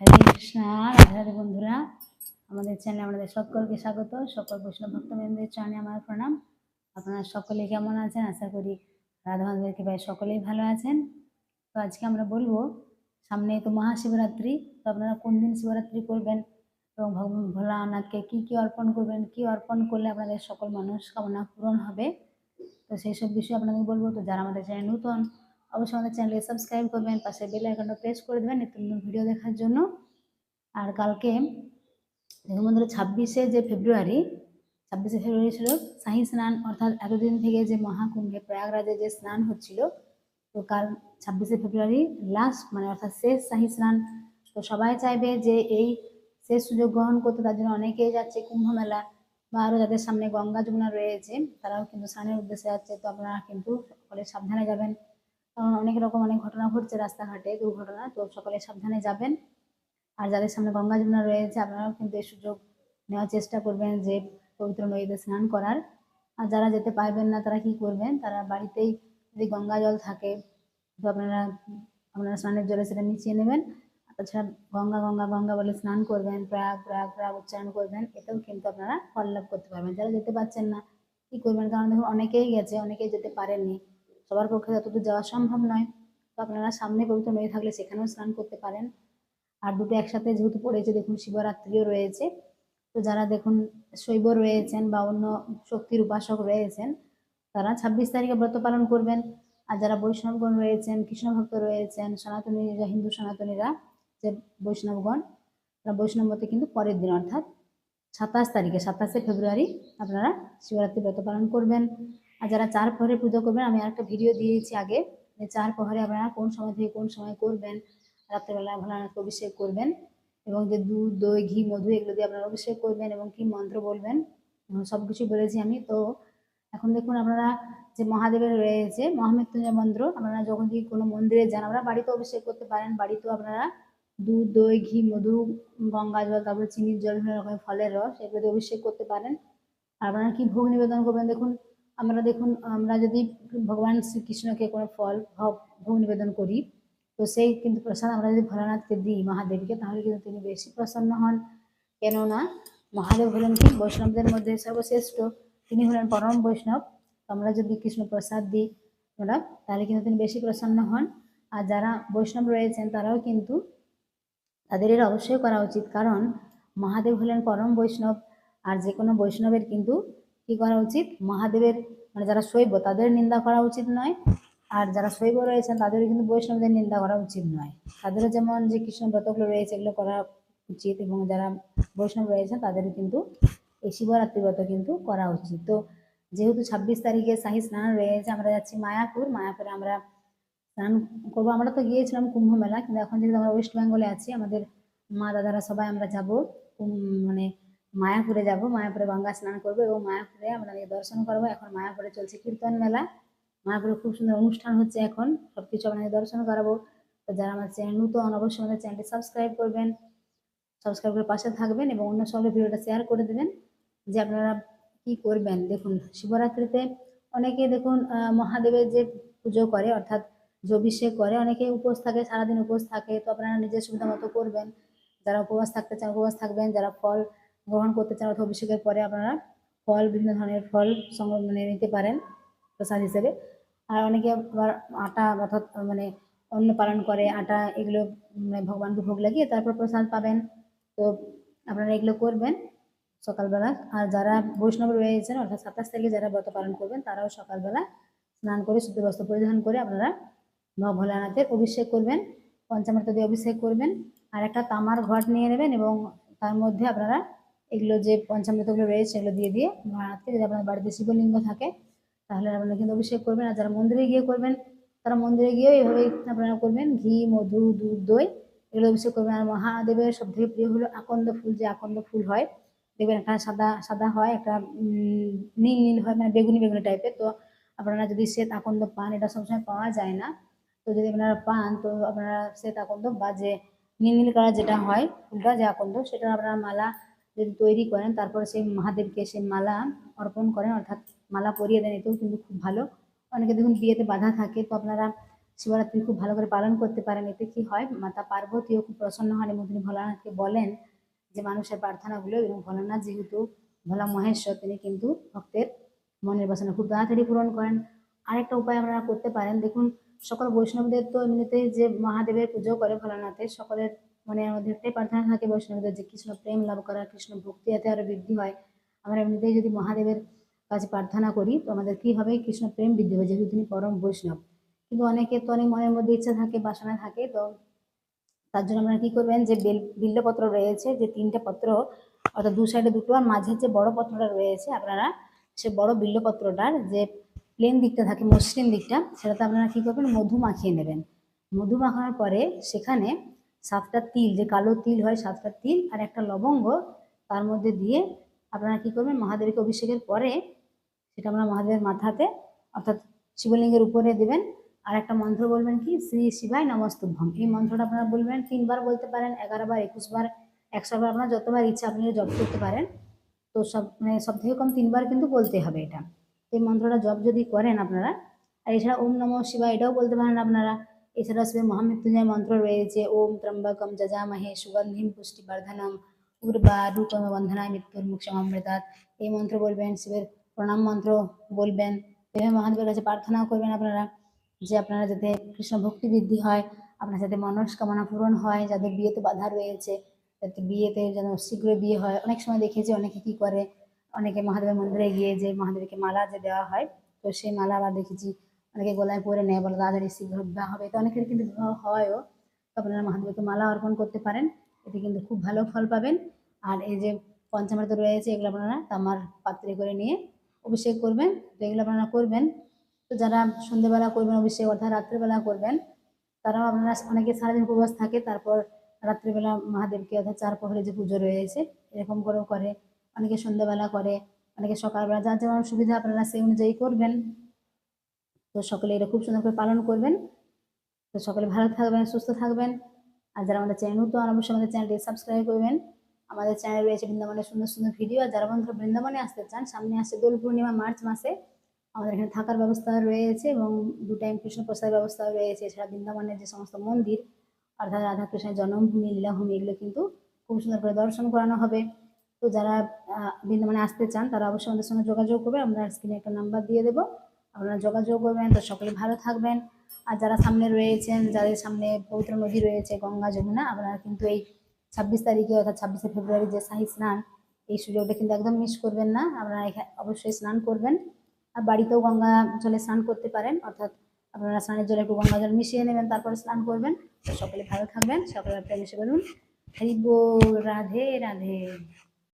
হরে কৃষ্ণা, রাধে বন্ধুরা। আমাদের চ্যানেলে আমাদের সকলকে স্বাগত। সকল বৈষ্ণব ভক্তবৃন্দের চরণে আমার প্রণাম। আপনারা সকলে কেমন আছেন? আশা করি রাধা মাধবের কৃপায় সকলেই ভালো আছেন। তো আজকে আমরা বলব, সামনে তো মহাশিবরাত্রি, তো আপনারা কোন দিন শিবরাত্রি করবেন? এবং ভগবান ভোলানাথকে কী কী অর্পণ করবেন? কী অর্পণ করলে আপনাদের সকল মানুষ কামনা পূরণ হবে? তো সেই সব বিষয়ে আপনাদের বলব। তো যারা আমাদের চ্যানেল নতুন অবশ্যই আমাদের চ্যানেলকে সাবস্ক্রাইব করবেন, পাশে বেল আইকনটা প্রেস করে দেবেন, নিত্য নতুন ভিডিও দেখার জন্য। আর কালকে, দেখুন বন্ধুরা, ছাব্বিশে যে ফেব্রুয়ারি, ছাব্বিশে ফেব্রুয়ারি ছিল শাহী স্নান, অর্থাৎ এতদিন থেকে যে মহাকুম্ভে প্রয়াগরাজে যে স্নান হচ্ছিল, তো কাল ছাব্বিশে ফেব্রুয়ারি লাস্ট মানে অর্থাৎ শেষ শাহী স্নান। তো সবাই চাইবে যে এই শেষ সুযোগ গ্রহণ করতে, তার জন্য অনেকেই যাচ্ছে কুম্ভ মেলা, বা আরও যাদের সামনে গঙ্গা যমুনা রয়েছে, তারাও কিন্তু স্নানের উদ্দেশ্যে যাচ্ছে, তো আপনারা কিন্তু সকলে সাবধানে যাবেন। কারণ অনেক রকম অনেক ঘটনা ঘটছে রাস্তাঘাটে, দুর্ঘটনা, তো সকলে সাবধানে যাবেন। আর যাদের সামনে গঙ্গা যমুনা রয়েছে, আপনারাও কিন্তু এই সুযোগ নেওয়ার চেষ্টা করবেন যে পবিত্র নদীতে স্নান করার। আর যারা যেতে পারবেন না, তারা কি করবেন? তারা বাড়িতেই যদি গঙ্গা জল থাকে, তো আপনারা আপনারা স্নানের জলে সেটা মিশিয়ে নেবেন। তাছাড়া গঙ্গা গঙ্গা গঙ্গা বলে স্নান করবেন প্রয়াগ প্রয়াগ প্রয়াগ উচ্চারণ করবেন, এতেও কিন্তু আপনারা ফল লাভ করতে পারবেন। যারা যেতে পারছেন না, কি করবেন? কারণ দেখুন, অনেকেই গেছে, অনেকেই যেতে পারেননি। সবার পক্ষে যতদূর যাওয়া সম্ভব নয়। তো আপনারা সামনে পবিত্র নদী থাকলে সেখানেও স্নান করতে পারেন। আর দুটো একসাথে যেহেতু পড়েছে, দেখুন শিবরাত্রিও রয়েছে। তো যারা দেখুন শৈব রয়েছেন বা অন্য শক্তির উপাসক রয়েছেন, তারা ছাব্বিশ তারিখে ব্রত পালন করবেন। আর যারা বৈষ্ণবগণ রয়েছেন কৃষ্ণ ভক্ত রয়েছেন সনাতনী হিন্দু সনাতনীরা, যে বৈষ্ণবগণ, তারা বৈষ্ণব মতে কিন্তু পরের দিন, অর্থাৎ সাতাশ তারিখে, সাতাশে ফেব্রুয়ারি আপনারা শিবরাত্রি ব্রত পালন করবেন। আর যারা চার প্রহরে পুজো করবেন, আমি আর একটা ভিডিও দিয়েছি আগে যে চার প্রহরে আপনারা কোন সময় থেকে কোন সময় করবেন, রাত্রেবেলা ভোলানাথকে অভিষেক করবেন এবং যে দুধ, দই, ঘি, মধু এগুলো দিয়ে আপনারা অভিষেক করবেন এবং কি মন্ত্র বলবেন সব কিছু বলেছি আমি। তো এখন দেখুন আপনারা যে মহাদেবের রয়েছে, মহামৃত্যুঞ্জয় মন্ত্র, আপনারা যখন যদি কোনো মন্দিরে যান, আপনারা বাড়িতে অভিষেক করতে পারেন, বাড়িতেও আপনারা দুধ, দই, ঘি, মধু, গঙ্গা জল, তারপরে চিনির জল, বিভিন্ন রকমের ফলের রস এগুলো দিয়ে অভিষেক করতে পারেন। আপনারা কি ভোগ নিবেদন করবেন দেখুন আমরা দেখুন, আমরা যদি ভগবান শ্রীকৃষ্ণকে কোনো ফল ভোগ নিবেদন করি, তো সেই কিন্তু প্রসাদ আমরা যদি ভোলানাথকে দিই মহাদেবকে, তাহলে কিন্তু তিনি বেশি প্রসন্ন হন। কেননা মহাদেব হলেন কি? বৈষ্ণবদের মধ্যে সর্বশ্রেষ্ঠ। তিনি হলেন পরম বৈষ্ণব। আমরা যদি কৃষ্ণ প্রসাদ দিই আমরা তাহলে কিন্তু তিনি বেশি প্রসন্ন হন। আর যারা বৈষ্ণব রয়েছেন, তারাও কিন্তু তাদের এটা অবশ্যই করা উচিত। কারণ মহাদেব হলেন পরম বৈষ্ণব। আর যে কোনো বৈষ্ণবের কিন্তু কি করা উচিত? মহাদেবের মানে যারা শৈব, তাদের নিন্দা করা উচিত নয়। আর যারা শৈব রয়েছেন, তাদেরও কিন্তু বৈষ্ণবদের নিন্দা করা উচিত নয়। তাদেরও যেমন যে কৃষ্ণ ব্রতগুলো রয়েছে, এগুলো করা উচিত এবং যারা বৈষ্ণব রয়েছেন, তাদেরও কিন্তু এই শিবরাত্রি ব্রত কিন্তু করা উচিত। তো যেহেতু ছাব্বিশ তারিখে শাহী স্নান রয়েছে, আমরা যাচ্ছি মায়াপুর। মায়াপুরে আমরা স্নান করব। আমরা তো গিয়েছিলাম কুম্ভ মেলা, কিন্তু এখন যেহেতু আমরা ওয়েস্ট বেঙ্গলে আছি, আমাদের মা দাদারা সবাই আমরা যাব। মানে মায়াপুরে যাব, মায়াপুরে গঙ্গা স্নান করব এবং মায়াপুরে আপনাদের দর্শন করব। এখন মায়াপুরে চলছে কীর্তন মেলা। মায়াপুরে খুব সুন্দর অনুষ্ঠান হচ্ছে এখন। সব কিছু আপনাদের দর্শন করাবো। তো যারা আমার চ্যানেল নতুন, অবশ্যই আমাদের চ্যানেলটি সাবস্ক্রাইব করবেন। সাবস্ক্রাইব করে পাশে থাকবেন এবং অন্য সঙ্গে ভিডিওটা শেয়ার করে দেবেন। যে আপনারা কি করবেন? দেখুন, শিবরাত্রিতে অনেকে দেখুন মহাদেবের যে পুজো করে, অর্থাৎ যে অভিষেক করে, অনেকে উপোস থাকে, সারাদিন উপোস থাকে। তো আপনারা নিজের সুবিধা মতো করবেন। যারা উপবাস থাকতে চান উপবাস থাকবেন। যারা ফল গ্রহণ করতে চান অথবা অভিষেকের পরে আপনারা ফল, বিভিন্ন ধরনের ফল সংগ্রহ মানে নিতে পারেন প্রসাদ হিসেবে। আর অনেকে আবার আটা অর্থাৎ মানে অন্ন পালন করে, আটা এগুলো মানে ভগবানকে ভোগ লাগিয়ে তারপর প্রসাদ পাবেন। তো আপনারা এগুলো করবেন সকালবেলা। আর যারা বৈষ্ণব রয়েছেন, অর্থাৎ সাতাশ তারিখে যারা ব্রত পালন করবেন, তারাও সকালবেলা স্নান করে শুদ্ধ বস্ত্র পরিধান করে আপনারা ভোলানাথের অভিষেক করবেন পঞ্চামৃত দিয়ে অভিষেক করবেন। আর একটা তামার ঘট নিয়ে নেবেন এবং তার মধ্যে আপনারা এগুলো যে পঞ্চামৃতগুলো রয়েছে সেগুলো দিয়ে দিয়ে ভোলানাথকে যদি আপনার বাড়িতে শিবলিঙ্গ থাকে, তাহলে আপনারা কিন্তু অভিষেক করবেন। আর যারা মন্দিরে গিয়ে করবেন, তারা মন্দিরে গিয়েও এইভাবেই আপনারা করবেন। ঘি, মধু, দুধ, দই, এগুলো অভিষেক করবেন। আর মহাদেবের সব থেকে প্রিয় হলো আকন্দ ফুল। যে আকন্দ ফুল হয়, দেখবেন একটা সাদা সাদা হয়, একটা নীল নীল হয় মানে বেগুনি বেগুনি টাইপের তো আপনারা যদি শ্বেত আকন্দ পান, এটা সবসময় পাওয়া যায় না। তো যদি আপনারা পান, তো আপনারা শ্বেত আকন্দ বা যে নীল নীল কালার যেটা হয়, ফুলটা, যে আকন্দ, সেটা আপনারা মালা যদি তৈরি করেন, তারপর সেই মহাদেবকে সেই মালা অর্পণ করেন, অর্থাৎ মালা পরিয়ে দেন এতেও কিন্তু খুব ভালো। অনেকে দেখুন বিয়েতে বাধা থাকে, তো আপনারা শিবরাত্রি খুব ভালো করে পালন করতে পারেন। এতে কি হয়, মাতা পার্বতীও খুব প্রসন্ন হন এবং তিনি ভোলানাথকে বলেন যে, মানুষের প্রার্থনাগুলো এবং ভোলানাথ যেহেতু ভোলা মহেশ্বর, তিনি কিন্তু ভক্তের মনের বাসনা খুব তাড়াতাড়ি পূরণ করেন। আরেকটা উপায় আপনারা করতে পারেন, দেখুন সকল বৈষ্ণবদের তো এমনিতেই যে মহাদেবের পুজো করে ভোলানাথের, সকলের মনের মধ্যে একটাই প্রার্থনা থাকে বৈষ্ণবদের যে কৃষ্ণ প্রেম লাভ করা কৃষ্ণ ভক্তি যাতে আরও বৃদ্ধি হয়, আমরা এমনিতেই যদি মহাদেবের কাছে প্রার্থনা করি, তো আমাদের কি হবে? কৃষ্ণ প্রেম বৃদ্ধি হবে, যেহেতু তিনি পরম বৈষ্ণব। কিন্তু অনেকে তো অনেক মনের মধ্যে ইচ্ছা থাকে, বাসনা থাকে, তো তার জন্য আপনারা কি করবেন? যে বেল, বিল্লপত্র রয়েছে, যে তিনটে পত্র, অর্থাৎ দু সাইডে দুটো, আর মাঝের যে বড় পত্রটা রয়েছে, আপনারা সে বড় বিল্লপত্রটার যে প্লেন দিকটা থাকে, মসৃণ দিকটা, সেটাতে আপনারা কি করবেন? মধু মাখিয়ে নেবেন। মধু মাখানোর পরে সেখানে সাতটা তিল, যে কালো তিল হয় সাতটা তিল আর একটা লবঙ্গ, তার মধ্যে দিয়ে আপনারা কি করবেন, মহাদেবকে অভিষেকের পরে সেটা আমরা মহাদেবের মাথাতে, অর্থাৎ শিবলিঙ্গের উপরে দেবেন। আর একটা মন্ত্র বলবেন কি, শ্রী শিবায় নমস্তুভ্যম। এই মন্ত্রটা আপনারা বলবেন, তিনবার বলতে পারেন, এগারো বার, একুশ বার, একশো বার, আপনার যতবার ইচ্ছা আপনি জপ করতে পারেন। তো সব মানে সব থেকে কম তিনবার কিন্তু বলতে হবে এটা। এই মন্ত্রটা জপ যদি করেন আপনারা, আর এছাড়া ওম নম শিবায় এটাও বলতে পারেন আপনারা এছাড়া শিবের মহামৃত্যুঞ্জয় মন্ত্র রয়েছে, ওম ত্রম্বকম যজামহে সুগন্ধিম পুষ্টিবর্ধনম রূপম বন্ধনায় মৃত্যুর মুক্ষমৃতাৎ এই মন্ত্র বলবেন, শিবের প্রণাম মন্ত্র বলবেন। এভাবে মহাদেবের কাছে প্রার্থনাও করবেন আপনারা, যে আপনারা যাতে কৃষ্ণ ভক্তি বৃদ্ধি হয়, আপনার যাতে মনস্কামনা পূরণ হয়, যাদের বিয়েতে বাধা রয়েছে, যাতে বিয়েতে যেন শীঘ্রই বিয়ে হয়। অনেক সময় দেখেছি, অনেকে কি করে, অনেকে মহাদেবের মন্দিরে গিয়ে যে মহাদেবকে মালা যে দেওয়া হয়, তো সেই মালা আবার দেখেছি অনেকে গলায় পরে নেয়, বলে তাড়াতাড়ি শীঘ্র বিবাহ হবে। তো অনেকের কিন্তু বিবাহ হয়ও। তো আপনারা মহাদেবকে মালা অর্পণ করতে পারেন। এতে কিন্তু খুব ভালো ফল পাবেন। আর এই যে পঞ্চামৃত রয়েছে, এগুলো আপনারা তামার পাত্রে করে নিয়ে অভিষেক করবেন। তো এগুলো আপনারা করবেন। তো যারা সন্ধ্যেবেলা করবেন, অভিষেক অর্থাৎ রাত্রেবেলা করবেন, তারাও আপনারা অনেকে সারাদিন উপবাস থাকে, তারপর রাত্রিবেলা মহাদেবকে অর্থাৎ চার প্রহরে যে পুজো রয়েছে, এরকম করেও করে। অনেকে সন্ধ্যেবেলা করে, অনেকে সকালবেলা, যার যেমন সুবিধা আপনারা সেই অনুযায়ী করবেন। তো সকলে এটা খুব সুন্দর করে পালন করবেন। তো সকলে ভালো থাকবেন, সুস্থ থাকবেন। আর যারা আমাদের চ্যানেল নতুন অবশ্যই আমাদের চ্যানেলটি সাবস্ক্রাইব করবেন। আমাদের চ্যানেল রয়েছে বৃন্দাবনের সুন্দর সুন্দর ভিডিও। আর যারা বন্ধুরা বৃন্দাবনে আসতে চান, সামনে আসছে দোল পূর্ণিমা মার্চ মাসে, আমাদের এখানে থাকার ব্যবস্থা রয়েছে এবং দু টাইম কৃষ্ণ প্রসাদের ব্যবস্থা রয়েছে। এছাড়া বৃন্দাবনের যে সমস্ত মন্দির, অর্থাৎ রাধাকৃষ্ণের জন্মভূমি লীলাভূমি এগুলো কিন্তু খুব সুন্দর করে দর্শন করানো হবে। তো যারা বৃন্দাবনে আসতে চান, তারা অবশ্যই আমাদের সঙ্গে যোগাযোগ করবে আমরা স্ক্রিনে একটা নাম্বার দিয়ে দেবো। আপনারা যোগাযোগ করবেন, তো সকলে ভালো থাকবেন। আর যারা সামনে রয়েছেন, যাদের সামনে পবিত্র নদী রয়েছে, গঙ্গা, যমুনা, আপনারা কিন্তু এই ছাব্বিশ তারিখে অর্থাৎ ছাব্বিশে ফেব্রুয়ারি যে শাহী স্নান, এই সুযোগটা কিন্তু একদম মিস করবেন না। আপনারা এখানে অবশ্যই স্নান করবেন। আর বাড়িতেও গঙ্গা জলে স্নান করতে পারেন, অর্থাৎ আপনারা স্নানের জলে একটু গঙ্গা জল মিশিয়ে নেবেন, তারপরে স্নান করবেন। সকলে ভালো থাকবেন, সকলে প্রেম এসে বলুন হরি বল রাধে রাধে।